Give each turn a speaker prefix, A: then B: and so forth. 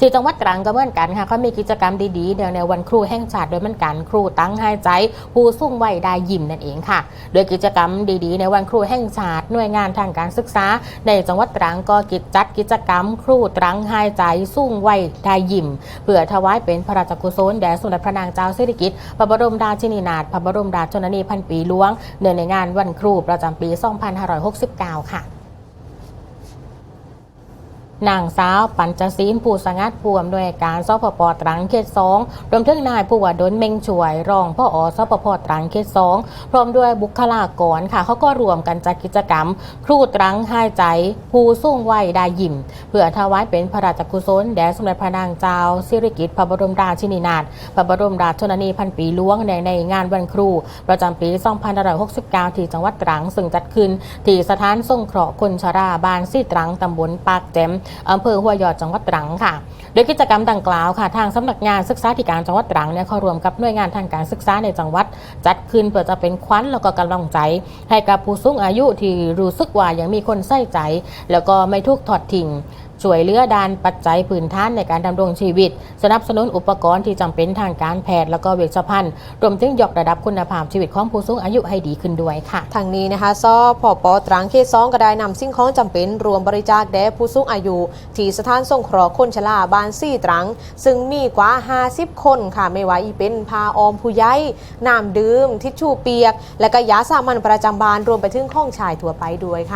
A: ที่จังหวัดตรังก็เหมือนกันค่ะเขามีกิจกรรมดีๆเนื่องในวันครูแห่งชาติโดยมือนกันครูตั้งให้ใจผู้สูงวัยได้ยิ้มนั่นเองค่ะ โดยกิจกรรมดีๆ ในวันครูแห่งชาติหน่วยงานทางการศึกษา ในจังหวัดตรังก็กิจจัดกิจกรรม ครูตรังให้ใจสูงวัยได้ยิ้มเพื่อถวายเป็นพระราชกุศลแด่สมเด็จพระนางเจ้าสิริกิติ์พระบรมราชินีนาถพระบรมราชชนนีพันปีหลวงเนื่องในงานวันครูประจำปี 2569 ค่ะ นางสาวปัญจศีลผู้สงัดผู้อำนวยการสพปตรังเขตสองรวมถึงนายผู้ว่าดลเมงช่วย รองพ่ออสพปตรังเขตสองพร้อมด้วยบุคลากรค่ะเขาก็รวมกันจัดกิจกรรม ครูตรังให้ใจ ผู้สูงวัยได้ยิ้มเพื่อถวายเป็นพระราชกุศลแด่สมเด็จพระนางเจ้าสิริกิติ์พระบรมราชินีนาถพระบรมราชชนนีพันปีหลวงในในงานวันครู ประจำปี2569 ที่จังหวัดตรังซึ่งจัดขึ้นที่สถานสงเคราะห์คนชราบ้านซี่ตรังตำบลปากแจมอำเภอหัวยอดจังหวัดตรังค่ะ โดยกิจกรรมดังกล่าวค่ะ ทางสำนักงานศึกษาธิการจังหวัดตรังเนี่ยเขารวมกับหน่วยงานทางการศึกษาในจังหวัด จัดขึ้นเพื่อจะเป็นขวัญแล้วก็กำลังใจ ให้กับผู้สูงอายุที่รู้สึกว่ายังมีคนใส่ใจ แล้วก็ไม่ทุกข์ทอดทิ้งช่วยเหลือดานปัจจัยพื้นฐานในการดำรงชีวิต สนับสนุนอุปกรณ์ที่จำเป็นทางการแพทย์แล้วก็เวชภัณฑ์รวมถึงยกระดับคุณภาพชีวิตของผู้สูงอายุให้ดีขึ้นด้วยค่ะ
B: ทางนี้นะคะซอพอปอตรังเขตสองก็ได้นำสิ่งของจำเป็นรวมบริจาคแด่ผู้สูงอายุ ที่สถานสงเคราะห์คนชราบ้านซี่ตรัง ซึ่งมีกว่า 50 คนค่ะไม่ว่าอีเป็นพาออมผู้ใหญ่น้ำดื่มทิชชู่เปียก และก็ยาสามัญประจำบ้านรวมไปถึงข้องชายทั่วไปด้วยค่ะ